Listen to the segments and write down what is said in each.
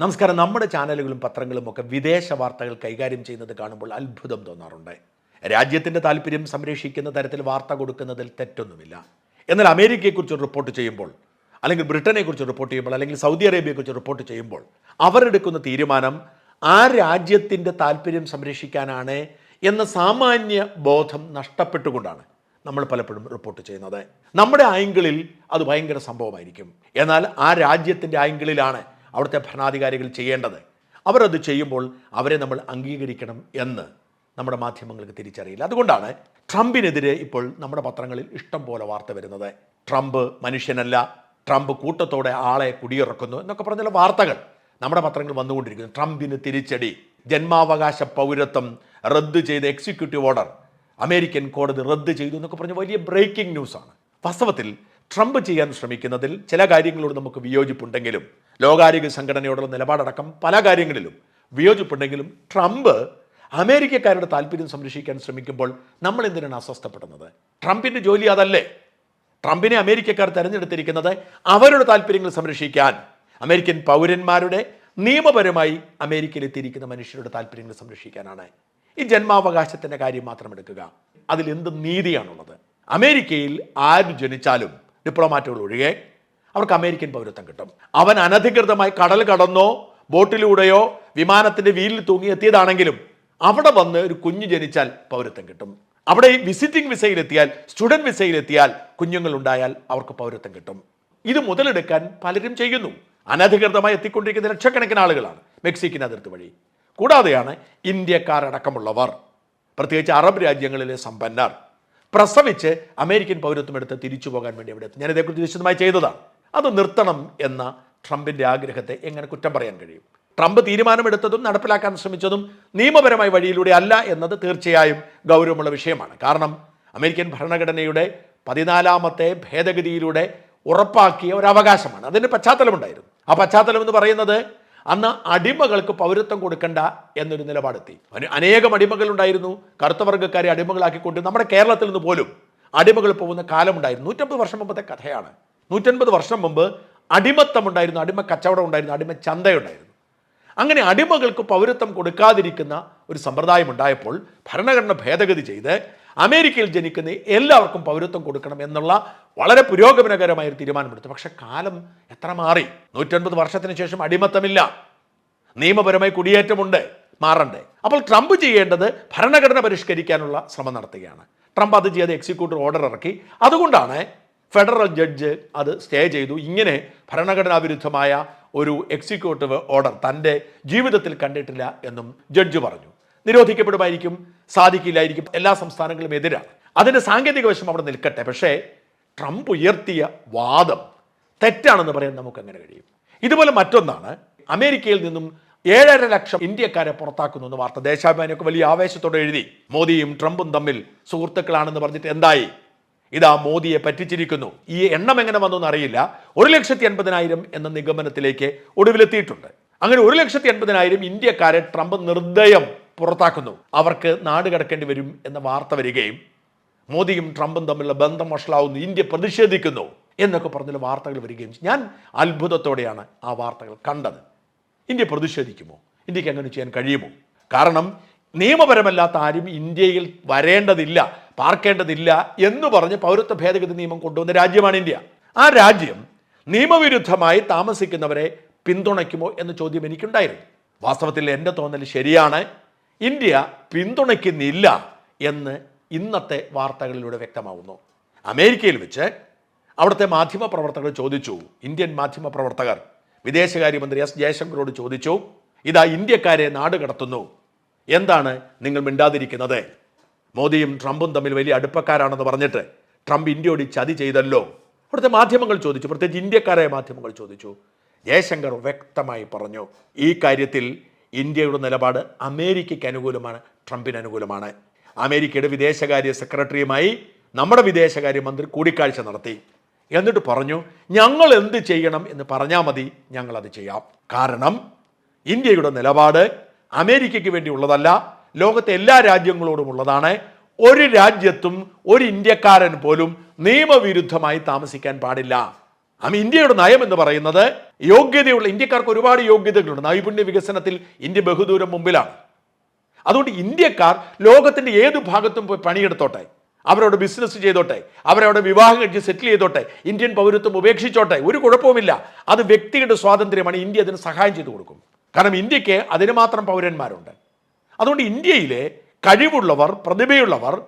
നമസ്കാരം. നമ്മുടെ ചാനലുകളും പത്രങ്ങളും ഒക്കെ വിദേശ വാർത്തകൾ കൈകാര്യം ചെയ്യുന്നത് കാണുമ്പോൾ അത്ഭുതം തോന്നാറുണ്ട്. രാജ്യത്തിന്റെ താല്പര്യം സംരക്ഷിക്കുന്ന തരത്തിൽ വാർത്ത കൊടുക്കുന്നതിൽ തെറ്റൊന്നുമില്ല. എന്നാൽ അമേരിക്കയെക്കുറിച്ച് റിപ്പോർട്ട് ചെയ്യുമ്പോൾ അല്ലെങ്കിൽ ബ്രിട്ടനെക്കുറിച്ച് റിപ്പോർട്ട് ചെയ്യുമ്പോൾ അല്ലെങ്കിൽ സൗദി അറേബ്യയെക്കുറിച്ച് റിപ്പോർട്ട് ചെയ്യുമ്പോൾ അവരെടുക്കുന്ന തീരുമാനം ആ രാജ്യത്തിന്റെ താല്പര്യം സംരക്ഷിക്കാനാണ് എന്ന സാമാന്യ ബോധം നഷ്ടപ്പെട്ടുകൊണ്ടാണ് നമ്മൾ പലപ്പോഴും റിപ്പോർട്ട് ചെയ്യുന്നത്. നമ്മുടെ ആംഗിളിൽ അത് ഭയങ്കര സംഭവമായിരിക്കും. എന്നാൽ ആ രാജ്യത്തിന്റെ ആംഗിളിലാണ് അവിടുത്തെ ഭരണാധികാരികൾ ചെയ്യേണ്ടത്. അവരത് ചെയ്യുമ്പോൾ അവരെ നമ്മൾ അംഗീകരിക്കണം എന്ന് നമ്മുടെ മാധ്യമങ്ങൾക്ക് തിരിച്ചറിയില്ല. അതുകൊണ്ടാണ് ട്രംപിനെതിരെ ഇപ്പോൾ നമ്മുടെ പത്രങ്ങളിൽ ഇഷ്ടം പോലെ വാർത്ത വരുന്നത്. ട്രംപ് മനുഷ്യനല്ല ട്രംപ് കൂട്ടത്തോടെ ആളെ കുടിയിറക്കുന്നു എന്നൊക്കെ പറഞ്ഞുള്ള വാർത്തകൾ നമ്മുടെ പത്രങ്ങൾ വന്നുകൊണ്ടിരിക്കുന്നു. ട്രംപിന് തിരിച്ചടി ജന്മാവകാശ പൗരത്വം റദ്ദ് ചെയ്ത് എക്സിക്യൂട്ടീവ് ഓർഡർ അമേരിക്കൻ കോടതി റദ്ദ് ചെയ്തു എന്നൊക്കെ പറഞ്ഞ വലിയ ബ്രേക്കിംഗ് ന്യൂസാണ് വാസ്തവത്തിൽ ട്രംപ് ചെയ്യാൻ ശ്രമിക്കുന്നതിൽ ചില കാര്യങ്ങളോട് നമുക്ക് വിയോജിപ്പുണ്ടെങ്കിലും ലോകാരോഗ്യ സംഘടനയോടുള്ള നിലപാടടക്കം പല കാര്യങ്ങളിലും വിയോജിപ്പുണ്ടെങ്കിലും ട്രംപ് അമേരിക്കക്കാരുടെ താല്പര്യം സംരക്ഷിക്കാൻ ശ്രമിക്കുമ്പോൾ നമ്മൾ എന്തിനാണ് അസ്വസ്ഥപ്പെടുന്നത്? ട്രംപിന്റെ ജോലി അതല്ലേ. ട്രംപിനെ അമേരിക്കക്കാർ തിരഞ്ഞെടുത്തിരിക്കുന്നത് അവരുടെ താല്പര്യങ്ങൾ സംരക്ഷിക്കാൻ അമേരിക്കൻ പൗരന്മാരുടെ നിയമപരമായി അമേരിക്കയിൽ എത്തിയിരിക്കുന്ന മനുഷ്യരുടെ താല്പര്യങ്ങൾ സംരക്ഷിക്കാനാണ്. ഈ ജന്മാവകാശത്തിന്റെ കാര്യം മാത്രം എടുക്കുക. അതിൽ എന്ത് നീതിയാണുള്ളത്? അമേരിക്കയിൽ ആര് ജനിച്ചാലും ഡിപ്ലോമാറ്റുകൾ ഒഴികെ അവർക്ക് അമേരിക്കൻ പൗരത്വം കിട്ടും. അവൻ അനധികൃതമായി കടൽ കടന്നോ ബോട്ടിലൂടെയോ വിമാനത്തിന്റെ വീലിൽ തൂങ്ങി എത്തിയതാണെങ്കിലും അവിടെ വന്ന് ഒരു കുഞ്ഞ് ജനിച്ചാൽ പൗരത്വം കിട്ടും. അവിടെ ഈ വിസിറ്റിംഗ് വിസയിലെത്തിയാൽ സ്റ്റുഡന്റ് വിസയിലെത്തിയാൽ കുഞ്ഞുങ്ങൾ ഉണ്ടായാൽ അവർക്ക് പൗരത്വം കിട്ടും. ഇത് മുതലെടുക്കാൻ പലരും ചെയ്യുന്നു. അനധികൃതമായി എത്തിക്കൊണ്ടിരിക്കുന്ന ലക്ഷക്കണക്കിന് ആളുകളാണ് മെക്സിക്കൻ അതിർത്തി വഴി. കൂടാതെയാണ് ഇന്ത്യക്കാരടക്കമുള്ളവർ പ്രത്യേകിച്ച് അറബ് രാജ്യങ്ങളിലെ സമ്പന്നർ. പ്രസവിച്ച് അമേരിക്കൻ പൗരത്വം എടുത്ത് തിരിച്ചു പോകാൻ വേണ്ടി അവിടെ എത്തും? ഞാൻ ഇതേക്കുറിച്ച് വിശദമായി ചെയ്തതാണ്. അത് നിർത്തണം എന്ന ട്രംപിന്റെ ആഗ്രഹത്തെ എങ്ങനെ കുറ്റം പറയാൻ കഴിയും? ട്രംപ് തീരുമാനമെടുത്തതും നടപ്പിലാക്കാൻ ശ്രമിച്ചതും നിയമപരമായ വഴിയിലൂടെ അല്ല എന്നത് തീർച്ചയായും ഗൗരവമുള്ള വിഷയമാണ്. കാരണം അമേരിക്കൻ ഭരണഘടനയുടെ പതിനാലാമത്തെ ഭേദഗതിയിലൂടെ ഉറപ്പാക്കിയ ഒരു അവകാശമാണ് അതിന് പശ്ചാത്തലമുണ്ടായിരുന്നു. ആ പശ്ചാത്തലം എന്ന് പറയുന്നത് അന്ന് അടിമകൾക്ക് പൗരത്വം കൊടുക്കണ്ട എന്നൊരു നിലപാടെത്തി. അന- അനേകം അടിമകളുണ്ടായിരുന്നു. കറുത്ത വർഗക്കാരെ അടിമകളാക്കിക്കൊണ്ട് നമ്മുടെ കേരളത്തിൽ നിന്ന് പോലും അടിമകൾ പോകുന്ന കാലമുണ്ടായിരുന്നു. നൂറ്റമ്പത് വർഷം മുമ്പത്തെ കഥയാണ്. നൂറ്റൻപത് വർഷം മുമ്പ് അടിമത്തമുണ്ടായിരുന്നു അടിമ കച്ചവടം ഉണ്ടായിരുന്നു അടിമ ചന്തയുണ്ടായിരുന്നു. അങ്ങനെ അടിമകൾക്ക് പൗരത്വം കൊടുക്കാതിരിക്കുന്ന ഒരു സമ്പ്രദായം ഉണ്ടായപ്പോൾ ഭരണഘടന ഭേദഗതി ചെയ്ത് അമേരിക്കയിൽ ജനിക്കുന്ന എല്ലാവർക്കും പൗരത്വം കൊടുക്കണം എന്നുള്ള വളരെ പുരോഗമനകരമായ ഒരു തീരുമാനമെടുത്തു. പക്ഷെ കാലം എത്ര മാറി? നൂറ്റൻപത് വർഷത്തിന് ശേഷം അടിമത്തമില്ല. നിയമപരമായി കുടിയേറ്റമുണ്ട് മാറണ്ടേ. അപ്പോൾ ട്രംപ് ചെയ്യേണ്ടത് ഭരണഘടന പരിഷ്കരിക്കാനുള്ള ശ്രമം നടത്തുകയാണ്. ട്രംപ് അത് ചെയ്ത് എക്സിക്യൂട്ടീവ് ഓർഡർ ഇറക്കി. അതുകൊണ്ടാണ് ഫെഡറൽ ജഡ്ജ് അത് സ്റ്റേ ചെയ്തു. ഇങ്ങനെ ഭരണഘടനാ വിരുദ്ധമായ ഒരു എക്സിക്യൂട്ടീവ് ഓർഡർ തന്റെ ജീവിതത്തിൽ കണ്ടിട്ടില്ല എന്നും ജഡ്ജ് പറഞ്ഞു. നിരോധിക്കപ്പെടുമായിരിക്കും സാധിക്കില്ലായിരിക്കും എല്ലാ സംസ്ഥാനങ്ങളും എതിരാണ്. അതിന്റെ സാങ്കേതിക വശം അവിടെ നിൽക്കട്ടെ. പക്ഷേ ട്രംപ് ഉയർത്തിയ വാദം തെറ്റാണെന്ന് പറയാൻ നമുക്ക് അങ്ങനെ കഴിയും. ഇതുപോലെ മറ്റൊന്നാണ് അമേരിക്കയിൽ നിന്നും ഏഴര ലക്ഷം ഇന്ത്യക്കാരെ പുറത്താക്കുന്നു എന്ന് വാർത്ത ദേശാഭിമാനിയൊക്കെ വലിയ ആവേശത്തോടെ എഴുതി. മോദിയും ട്രംപും തമ്മിൽ സുഹൃത്തുക്കളാണെന്ന് പറഞ്ഞിട്ട് എന്തായി? ഇതാ മോദിയെ പറ്റിച്ചിരിക്കുന്നു. ഈ എണ്ണം എങ്ങനെ വന്നു അറിയില്ല. ഒരു ലക്ഷത്തി എൺപതിനായിരം എന്ന നിഗമനത്തിലേക്ക് ഒടുവിലെത്തിയിട്ടുണ്ട്. അങ്ങനെ ഒരു ലക്ഷത്തി എൺപതിനായിരം ഇന്ത്യക്കാരെ ട്രംപ് നിർദ്ദയം പുറത്താക്കുന്നു. അവർക്ക് നാട് കടക്കേണ്ടി വരും എന്ന വാർത്ത വരികയും മോദിയും ട്രംപും തമ്മിലുള്ള ബന്ധം വഷളാവുന്നു ഇന്ത്യ പ്രതിഷേധിക്കുന്നു എന്നൊക്കെ പറഞ്ഞുള്ള വാർത്തകൾ വരികയും ഞാൻ അത്ഭുതത്തോടെയാണ് ആ വാർത്തകൾ കണ്ടത്. ഇന്ത്യ പ്രതിഷേധിക്കുമോ? ഇന്ത്യയ്ക്ക് അങ്ങനെ ചെയ്യാൻ കഴിയുമോ? കാരണം നിയമപരമല്ലാത്ത ആരും ഇന്ത്യയിൽ വരേണ്ടതില്ല പാർക്കേണ്ടതില്ല എന്ന് പറഞ്ഞ് പൗരത്വ ഭേദഗതി നിയമം കൊണ്ടുവന്ന രാജ്യമാണ് ഇന്ത്യ. ആ രാജ്യം നിയമവിരുദ്ധമായി താമസിക്കുന്നവരെ പിന്തുണയ്ക്കുമോ എന്ന ചോദ്യം എനിക്കുണ്ടായിരുന്നു. വാസ്തവത്തിൽ എന്റെ തോന്നൽ ശരിയാണ് ഇന്ത്യ പിന്തുണയ്ക്കുന്നില്ല എന്ന് ഇന്നത്തെ വാർത്തകളിലൂടെ വ്യക്തമാവുന്നു. അമേരിക്കയിൽ വെച്ച് അവിടുത്തെ മാധ്യമ പ്രവർത്തകർ ചോദിച്ചു. ഇന്ത്യൻ മാധ്യമ പ്രവർത്തകർ വിദേശകാര്യമന്ത്രി എസ് ജയശങ്കറോട് ചോദിച്ചു ഇതാ ഇന്ത്യക്കാരെ നാട് കടത്തുന്നു. എന്താണ് നിങ്ങൾ മിണ്ടാതിരിക്കുന്നത്? മോദിയും ട്രംപും തമ്മിൽ വലിയ അടുപ്പക്കാരാണെന്ന് പറഞ്ഞിട്ട് ട്രംപ് ഇന്ത്യയോട് ചതി ചെയ്തല്ലോ. അവിടുത്തെ മാധ്യമങ്ങൾ ചോദിച്ചു പ്രത്യേകിച്ച് ഇന്ത്യക്കാരായ മാധ്യമങ്ങൾ ചോദിച്ചു. ജയശങ്കർ വ്യക്തമായി പറഞ്ഞു ഈ കാര്യത്തിൽ ഇന്ത്യയുടെ നിലപാട് അമേരിക്കയ്ക്ക് അനുകൂലമാണ് ട്രംപിന് അനുകൂലമാണ്. അമേരിക്കയുടെ വിദേശകാര്യ സെക്രട്ടറിയുമായി നമ്മുടെ വിദേശകാര്യമന്ത്രി കൂടിക്കാഴ്ച നടത്തി. എന്നിട്ട് പറഞ്ഞു ഞങ്ങൾ എന്ത് ചെയ്യണം എന്ന് പറഞ്ഞാൽ മതി ഞങ്ങളത് ചെയ്യാം. കാരണം ഇന്ത്യയുടെ നിലപാട് അമേരിക്കയ്ക്ക് വേണ്ടി ഉള്ളതല്ല ലോകത്തെ എല്ലാ രാജ്യങ്ങളോടും ഉള്ളതാണ്. ഒരു രാജ്യത്തും ഒരു ഇന്ത്യക്കാരൻ പോലും നിയമവിരുദ്ധമായി താമസിക്കാൻ പാടില്ല. അമ്മ ഇന്ത്യയുടെ നയം എന്ന് പറയുന്നത് യോഗ്യതയുള്ള ഇന്ത്യക്കാർക്ക് ഒരുപാട് യോഗ്യതകളുണ്ട്. നൈപുണ്യ വികസനത്തിൽ ഇന്ത്യ ബഹുദൂരം മുമ്പിലാണ്. അതുകൊണ്ട് ഇന്ത്യക്കാർ ലോകത്തിന്റെ ഏത് ഭാഗത്തും പോയി പണിയെടുത്തോട്ടെ. അവരവിടെ ബിസിനസ് ചെയ്തോട്ടെ. അവരവിടെ വിവാഹം കഴിച്ച് സെറ്റിൽ ചെയ്തോട്ടെ. ഇന്ത്യൻ പൗരത്വം ഉപേക്ഷിച്ചോട്ടെ. ഒരു കുഴപ്പവുമില്ല. അത് വ്യക്തിയുടെ സ്വാതന്ത്ര്യമാണ്. ഇന്ത്യ അതിന് സഹായം ചെയ്തു കൊടുക്കും. കാരണം ഇന്ത്യയ്ക്ക് അതിന് മാത്രം പൗരന്മാരുണ്ട്. അതുകൊണ്ട് ഇന്ത്യയിലെ കഴിവുള്ളവർ പ്രതിഭയുള്ളവർ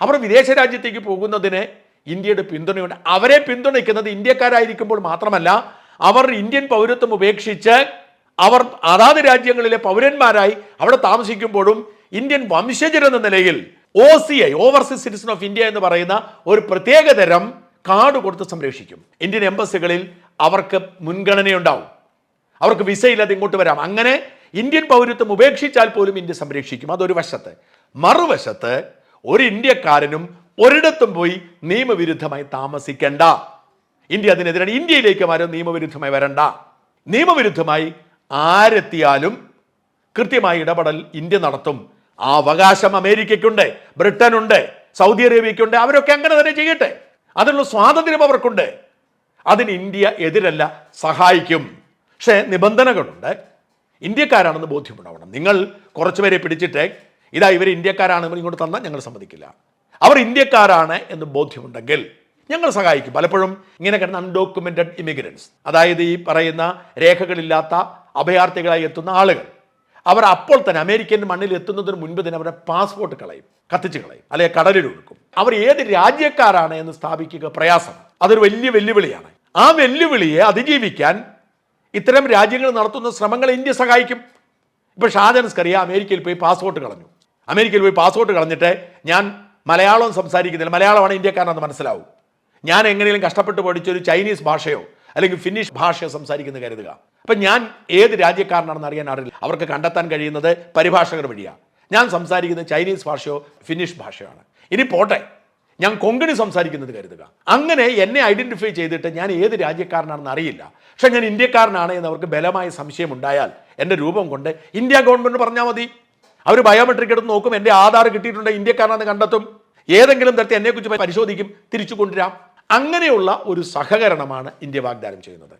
അവർ വിദേശ രാജ്യത്തേക്ക് പോകുന്നതിന് ഇന്ത്യയുടെ പിന്തുണയുണ്ട്. അവരെ പിന്തുണയ്ക്കുന്നത് ഇന്ത്യക്കാരായിരിക്കുമ്പോൾ മാത്രമല്ല അവർ ഇന്ത്യൻ പൗരത്വം ഉപേക്ഷിച്ച് അവർ അതാത് രാജ്യങ്ങളിലെ പൗരന്മാരായി അവിടെ താമസിക്കുമ്പോഴും ഇന്ത്യൻ വംശജരെന്ന നിലയിൽ O C I overseas citizen of India എന്ന് പറയുന്ന ഒരു പ്രത്യേക തരം കാർഡ് കൊടുത്ത് സംരക്ഷിക്കും. ഇന്ത്യൻ എംബസികളിൽ അവർക്ക് മുൻഗണനയുണ്ടാവും. അവർക്ക് വിസ ഇല്ലാതെ ഇങ്ങോട്ട് വരാം. അങ്ങനെ ഇന്ത്യൻ പൗരത്വം ഉപേക്ഷിച്ചാൽ പോലും ഇന്ത്യ സംരക്ഷിക്കും. അതൊരു വശത്ത്. മറുവശത്ത് ഒരു ഇന്ത്യക്കാരനും ഒരിടത്തും പോയി നിയമവിരുദ്ധമായി താമസിക്കേണ്ട. ഇന്ത്യ അതിനെതിരാണ്. ഇന്ത്യയിലേക്ക് ആരും നിയമവിരുദ്ധമായി വരണ്ട. നിയമവിരുദ്ധമായി ആരെത്തിയാലും കൃത്യമായി ഇടപെടൽ ഇന്ത്യ നടത്തും. ആ അവകാശം അമേരിക്കയ്ക്കുണ്ട് ബ്രിട്ടനുണ്ട് സൗദി അറേബ്യയ്ക്കുണ്ട് അവരൊക്കെ അങ്ങനെ തന്നെ ചെയ്യട്ടെ. അതിനുള്ള സ്വാതന്ത്ര്യം അവർക്കുണ്ട്. അതിന് ഇന്ത്യ എതിരല്ല സഹായിക്കും. പക്ഷേ നിബന്ധനകളുണ്ട്. ഇന്ത്യക്കാരാണെന്ന് ബോധ്യമുണ്ടാവണം. നിങ്ങൾ കുറച്ചുപേരെ പിടിച്ചിട്ട് ഇതാ ഇവർ ഇന്ത്യക്കാരാണെന്ന് ഇങ്ങോട്ട് തന്നാൽ ഞങ്ങൾ സമ്മതിക്കില്ല. അവർ ഇന്ത്യക്കാരാണ് എന്ന് ബോധ്യമുണ്ടെങ്കിൽ ഞങ്ങൾ സഹായിക്കും. പലപ്പോഴും ഇങ്ങനെ കിടന്ന അൺഡോക്യുമെന്റഡ് ഇമിഗ്രൻസ് അതായത് ഈ പറയുന്ന രേഖകളില്ലാത്ത അഭയാർത്ഥികളായി എത്തുന്ന ആളുകൾ. അവർ അപ്പോൾ തന്നെ അമേരിക്കൻ മണ്ണിൽ എത്തുന്നതിന് മുൻപ് തന്നെ അവരുടെ പാസ്പോർട്ട് കളയും കത്തിച്ച് കളയും അല്ലെങ്കിൽ കടലിൽ ഒഴുക്കും. അവർ ഏത് രാജ്യക്കാരാണ് എന്ന് സ്ഥാപിക്കുക പ്രയാസം. അതൊരു വലിയ വെല്ലുവിളിയാണ്. ആ വെല്ലുവിളിയെ അതിജീവിക്കാൻ ഇത്തരം രാജ്യങ്ങൾ നടത്തുന്ന ശ്രമങ്ങൾ ഇന്ത്യ സഹായിക്കും. ഇപ്പോൾ ഷാജൻസ്കറിയ അമേരിക്കയിൽ പോയി പാസ്പോർട്ട് കളഞ്ഞു. അമേരിക്കയിൽ പോയി പാസ്പോർട്ട് കളഞ്ഞിട്ട് ഞാൻ മലയാളം സംസാരിക്കുന്നില്ല. മലയാളമാണ് ഇന്ത്യക്കാരനെന്ന് മനസ്സിലാവും. ഞാൻ എങ്ങനെയും കഷ്ടപ്പെട്ട് പഠിച്ചൊരു ചൈനീസ് ഭാഷയോ അല്ലെങ്കിൽ ഫിന്നിഷ് ഭാഷ സംസാരിക്കുന്നത് കരുതുക. അപ്പം ഞാൻ ഏത് രാജ്യക്കാരനാണെന്ന് അറിയാൻ അറിയില്ല അവർക്ക് കണ്ടെത്താൻ കഴിയുന്നത് പരിഭാഷകർ വഴിയാണ് ഞാൻ സംസാരിക്കുന്നത് ചൈനീസ് ഭാഷയോ ഫിന്നിഷ് ഭാഷയാണ്. ഇനി പോട്ടെ. ഞാൻ കൊങ്കണി സംസാരിക്കുന്നത് കരുതുക. അങ്ങനെ എന്നെ ഐഡന്റിഫൈ ചെയ്തിട്ട് ഞാൻ ഏത് രാജ്യക്കാരനാണെന്ന് അറിയില്ല. പക്ഷെ ഞാൻ ഇന്ത്യക്കാരനാണ് എന്ന് അവർക്ക് ബലമായ സംശയം ഉണ്ടായാൽ എന്റെ രൂപം കൊണ്ട് ഇന്ത്യ ഗവൺമെന്റ് പറഞ്ഞാൽ മതി. അവർ ബയോമെട്രിക് എടുത്ത് നോക്കും എന്റെ ആധാർ കിട്ടിയിട്ടുണ്ട് ഇന്ത്യക്കാരനാണെന്ന് കണ്ടെത്തും. ഏതെങ്കിലും തരത്തിൽ എന്നെക്കുറിച്ച് പരിശോധിക്കും തിരിച്ചു കൊണ്ടുവരാം. അങ്ങനെയുള്ള ഒരു സഹകരണമാണ് ഇന്ത്യ വാഗ്ദാനം ചെയ്യുന്നത്.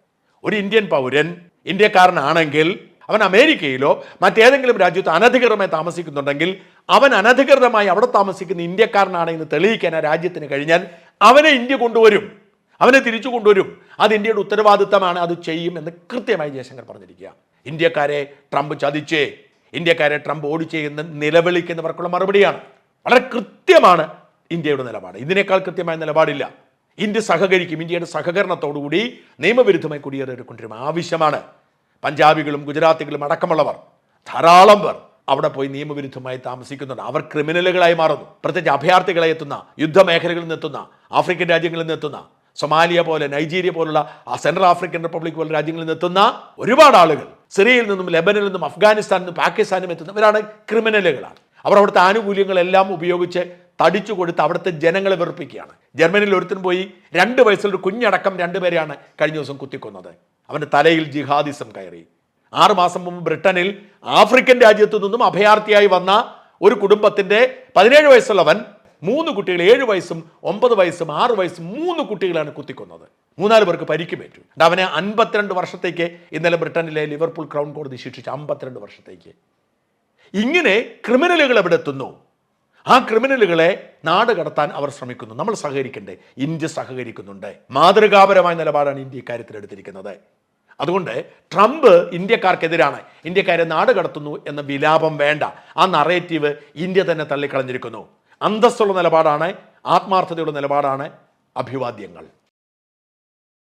ഒരു ഇന്ത്യൻ പൗരൻ ഇന്ത്യക്കാരനാണെങ്കിൽ അവൻ അമേരിക്കയിലോ മറ്റേതെങ്കിലും രാജ്യത്ത് അനധികൃതമായി താമസിക്കുന്നുണ്ടെങ്കിൽ അവൻ അനധികൃതമായി അവിടെ താമസിക്കുന്ന ഇന്ത്യക്കാരനാണ് എന്ന് തെളിയിക്കാൻ ആ രാജ്യത്തിന് കഴിഞ്ഞാൽ അവനെ ഇന്ത്യ കൊണ്ടുവരും. അവനെ തിരിച്ചു കൊണ്ടുവരും. അത് ഇന്ത്യയുടെ ഉത്തരവാദിത്തമാണ്. അത് ചെയ്യും എന്ന് കൃത്യമായി ജയശങ്കർ പറഞ്ഞിരിക്കുക. ഇന്ത്യക്കാരെ ട്രംപ് ചതിച്ചേ. ഇന്ത്യക്കാരെ ട്രംപ് ഓടിച്ചേ എന്ന് നിലവിളിക്കുന്നവർക്കുള്ള മറുപടിയാണ്. വളരെ കൃത്യമാണ് ഇന്ത്യയുടെ നിലപാട്. ഇതിനേക്കാൾ കൃത്യമായ നിലപാടില്ല. ഇന്ത്യ സഹകരിക്കും. ഇന്ത്യയുടെ സഹകരണത്തോടുകൂടി നിയമവിരുദ്ധമായി കുടിയേറി കൊണ്ടുവരും ആവശ്യമാണ്. പഞ്ചാബികളും ഗുജറാത്തികളും അടക്കമുള്ളവർ ധാരാളം പേർ അവിടെ പോയി നിയമവിരുദ്ധമായി താമസിക്കുന്നുണ്ട്. അവർ ക്രിമിനലുകളായി മാറുന്നു. പ്രത്യേകിച്ച് അഭയാർത്ഥികളെ എത്തുന്ന യുദ്ധമേഖലകളിൽ നിന്ന് എത്തുന്ന ആഫ്രിക്കൻ രാജ്യങ്ങളിൽ നിന്ന് എത്തുന്ന സൊമാലിയ പോലെ നൈജീരിയ പോലുള്ള സെൻട്രൽ ആഫ്രിക്കൻ റിപ്പബ്ലിക് പോലുള്ള രാജ്യങ്ങളിൽ നിന്ന് എത്തുന്ന ഒരുപാട് ആളുകൾ സിറിയയിൽ നിന്നും ലെബനിൽ നിന്നും അഫ്ഗാനിസ്ഥാനിൽ നിന്നും പാകിസ്ഥാനിലും എത്തുന്നവരാണ് ക്രിമിനലുകളാണ്. അവർ അവിടുത്തെ ആനുകൂല്യങ്ങളെല്ലാം ഉപയോഗിച്ച് തടിച്ചു കൊടുത്ത് അവിടുത്തെ ജനങ്ങളെ വെറുപ്പിക്കുകയാണ്. ജർമ്മനിയിൽ ഒരുത്തൻ പോയി രണ്ട് വയസ്സിലൊരു കുഞ്ഞടക്കം രണ്ടുപേരെയാണ് കഴിഞ്ഞ ദിവസം കുത്തിക്കൊന്നത്. അവന്റെ തലയിൽ ജിഹാദിസം കയറി. ആറ് മാസം മുമ്പ് ബ്രിട്ടനിൽ ആഫ്രിക്കൻ രാജ്യത്തു നിന്നും അഭയാർത്ഥിയായി വന്ന ഒരു കുടുംബത്തിന്റെ പതിനേഴ് വയസ്സുള്ളവൻ മൂന്ന് കുട്ടികൾ ഏഴ് വയസ്സും ഒമ്പത് വയസ്സും ആറ് വയസ്സും മൂന്ന് കുട്ടികളാണ് കുത്തിക്കൊന്നത്. മൂന്നാൽ പേർക്ക് പരിക്കുമേറ്റു അവനെ അൻപത്തിരണ്ട് വർഷത്തേക്ക് ഇന്നലെ ബ്രിട്ടനിലെ ലിവർപൂൾ ക്രൗൺ കോടതി ശിക്ഷിച്ചു അമ്പത്തിരണ്ട് വർഷത്തേക്ക്. ഇങ്ങനെ ക്രിമിനലുകൾ എവിടെ എത്തുന്നു? ആ ക്രിമിനലുകളെ നാട് കടത്താൻ അവർ ശ്രമിക്കുന്നു. നമ്മൾ സഹകരിക്കണ്ടേ? ഇന്ത്യ സഹകരിക്കുന്നുണ്ട്. മാതൃകാപരമായ നിലപാടാണ് ഇന്ത്യ ഇക്കാര്യത്തിൽ എടുത്തിരിക്കുന്നത്. അതുകൊണ്ട് ട്രംപ് ഇന്ത്യക്കാർക്കെതിരാണ്. ഇന്ത്യക്കാരെ നാട് കടത്തുന്നു എന്ന വിലാപം വേണ്ട. ആ നറേറ്റീവ് ഇന്ത്യ തന്നെ തള്ളിക്കളഞ്ഞിരിക്കുന്നു. അന്തസ്സുള്ള നിലപാടാണ് ആത്മാർത്ഥതയുള്ള നിലപാടാണ് അഭിവാദ്യങ്ങൾ.